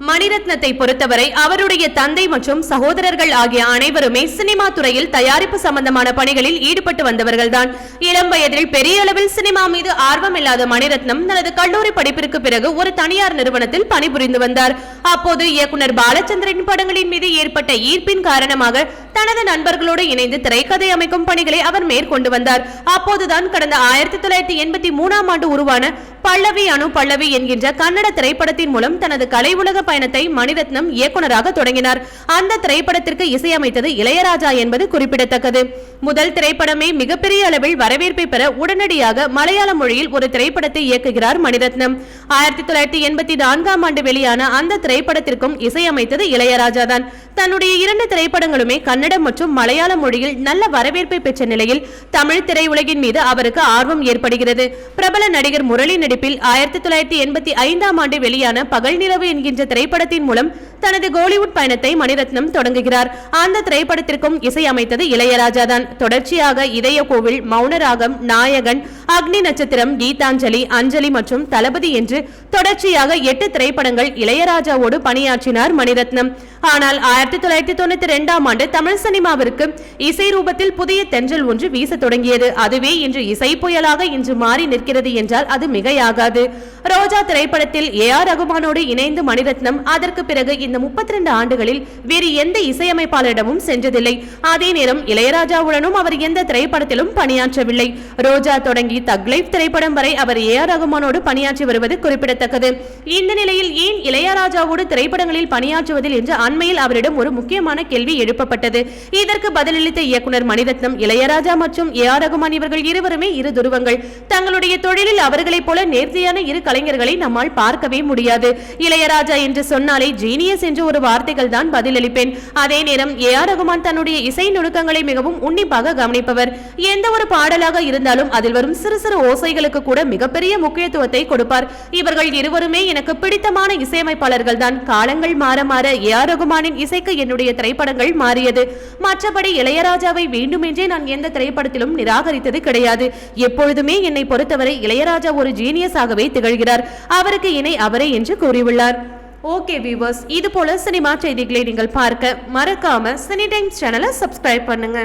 மணிரத்னத்தை பொறுத்தவரை அவருடைய தந்தை மற்றும் சகோதரர்கள் ஆகிய அனைவருமே சினிமா துறையில் தயாரிப்பு சம்பந்தமான பணிகளில் ஈடுபட்டு வந்தவர்கள்தான். இளம் வயதில் பெரிய அளவில் சினிமா மீது ஆர்வம் இல்லாத மணிரத்னம் தனது கல்லூரி படிப்பிற்கு பிறகு ஒரு தனியார் நிறுவனத்தில் பணிபுரிந்து வந்தார். அப்போது இயக்குனர் பாலச்சந்திரன் படங்களின் மீது ஏற்பட்ட ஈர்ப்பின் காரணமாக தனது நண்பர்களோடு இணைந்து திரைக்கதை அமைக்கும் பணிகளை அவர் மேற்கொண்டு வந்தார். அப்போதுதான் கடந்த ஆயிரத்தி தொள்ளாயிரத்தி எண்பத்தி மூணாம் ஆண்டு உருவான பல்லவி அணு பல்லவி என்கின்ற கன்னட திரைப்படத்தின் மூலம் தனது கலை உலக பயணத்தை மணிரத்னம் இயக்குநராக தொடங்கினார். அந்த திரைப்படத்திற்கு இசையமைத்தது இளையராஜா என்பது குறிப்பிடத்தக்கது. முதல் திரைப்படமே மிகப்பெரிய அளவில் வரவேற்பை பெற உடனடியாக மலையாள மொழியில் ஒரு திரைப்படத்தை இயக்குகிறார் மணிரத்னம். ஆயிரத்தி தொள்ளாயிரத்தி எண்பத்தி நான்காம் ஆண்டு வெளியான அந்த திரைப்படத்திற்கும் இசையமைத்தது இளையராஜா தான் தன்னுடைய இரண்டு திரைப்படங்களுமே கன்னட கன்னடம் மற்றும் மலையாள மொழியில் நல்ல வரவேற்பை பெற்ற நிலையில் தமிழ் திரையுலகின் மீது அவருக்கு ஆர்வம் ஏற்படுகிறது. பிரபல நடிகர் முரளி நடிப்பில் ஆயிரத்தி தொள்ளாயிரத்தி எண்பத்தி ஐந்தாம் ஆண்டு வெளியான பகல் நிலவு என்கின்ற திரைப்படத்தின் மூலம் தனது கோலிவுட் பயணத்தை மணிரத்னம் தொடங்குகிறார். அந்த திரைப்படத்திற்கும் இசையமைத்தது இளையராஜா தான் தொடர்ச்சியாக இதய கோவில் மௌனராகம் நாயகன் அக்னி நட்சத்திரம் கீதாஞ்சலி அஞ்சலி மற்றும் தளபதி என்று தொடர்ச்சியாக எட்டு திரைப்படங்கள் இளையராஜாவோடு பணியாற்றினார் மணிரத்னம். ஆனால் ஆயிரத்தி தொள்ளாயிரத்தி தொண்ணூத்தி ரெண்டாம் ஆண்டு தமிழ் சினிமாவிற்கு இசை ரூபத்தில் புதிய தென்றல் ஒன்று வீச தொடங்கியது. அதுவே இன்று இசை புயலாக இன்று மாறி நிற்கிறது என்றால் அது மிகையாகாது. ரோஜா திரைப்படத்தில் ஏ ஆர் ரகுமானோடு இணைந்து மணிரத்னம். அதற்கு பிறகு இந்த முப்பத்தி ரெண்டு ஆண்டுகளில் வேறு எந்த இசையமைப்பாளரிடமும் சென்றதில்லை. அதே நேரம் இளையராஜாவுடனும் அவர் எந்த திரைப்படத்திலும் பணியாற்றவில்லை. ரோஜா தொடங்கி தக் லைஃப் திரைப்படம் வரை அவர் ஏ ஆர் ரகுமானோடு பணியாற்றி வருவது குறிப்பிடத்தக்கது. இந்த நிலையில் ஏன் இளையராஜாவோடு திரைப்படங்களில் பணியாற்றுவதில் என்று அண்மையில் அவரிடம் ஒரு முக்கியமான கேள்வி எழுப்பப்பட்டது. இதற்கு பதிலளித்த இயக்குனர் மணிரத்னம் இளையராஜா மற்றும் ஏ ஆர் ரகுமான் இவர்கள் இருவருமே இரு துருவங்கள். தங்களுடைய தொழிலில் அவர்களைப் போல நேர்த்தியான இரு கலைஞர்களை நம்மால் பார்க்கவே முடியாது. இளையராஜா என்று சொன்னாலே ஜீனியஸ் என்ற ஒரு வார்த்தைகள் தான் பதிலளிப்பேன். அதே நேரம் ஏ ஆர் ரகுமான் தன்னுடைய இசை நுணுக்கங்களை மிகவும் உன்னிப்பாக கவனிப்பவர். எந்த ஒரு பாடலாக இருந்தாலும் அதில் வரும் சிறு சிறு ஓசைகளுக்கு கூட மிகப்பெரிய முக்கியத்துவத்தை கொடுப்பார். இவர்கள் இருவருமே எனக்கு பிடித்தமான இசையமைப்பாளர்கள் தான். காலங்கள் மாற மாற ஏ ஆர் ரகுமானின் இசைக்கு என்னுடைய திரைப்படங்கள் மாறியது. மற்றபடி இளையராஜாவை வேண்டுமென்றே நான் எந்த திரைப்படத்திலும் நிராகரித்தது கிடையாது. எப்பொழுதுமே என்னை பொறுத்தவரை இளையராஜா ஒரு ஜீனியஸாகவே திகழ்கிறார். அவருக்கு இணை அவரே என்று கூறியுள்ளார். ஓகே வியூவர்ஸ் இது போல சினிமா செய்திகளை நீங்கள் பார்க்க மறக்காம சினி டைம்ஸ் சேனலை சப்ஸ்கிரைப் பண்ணுங்க.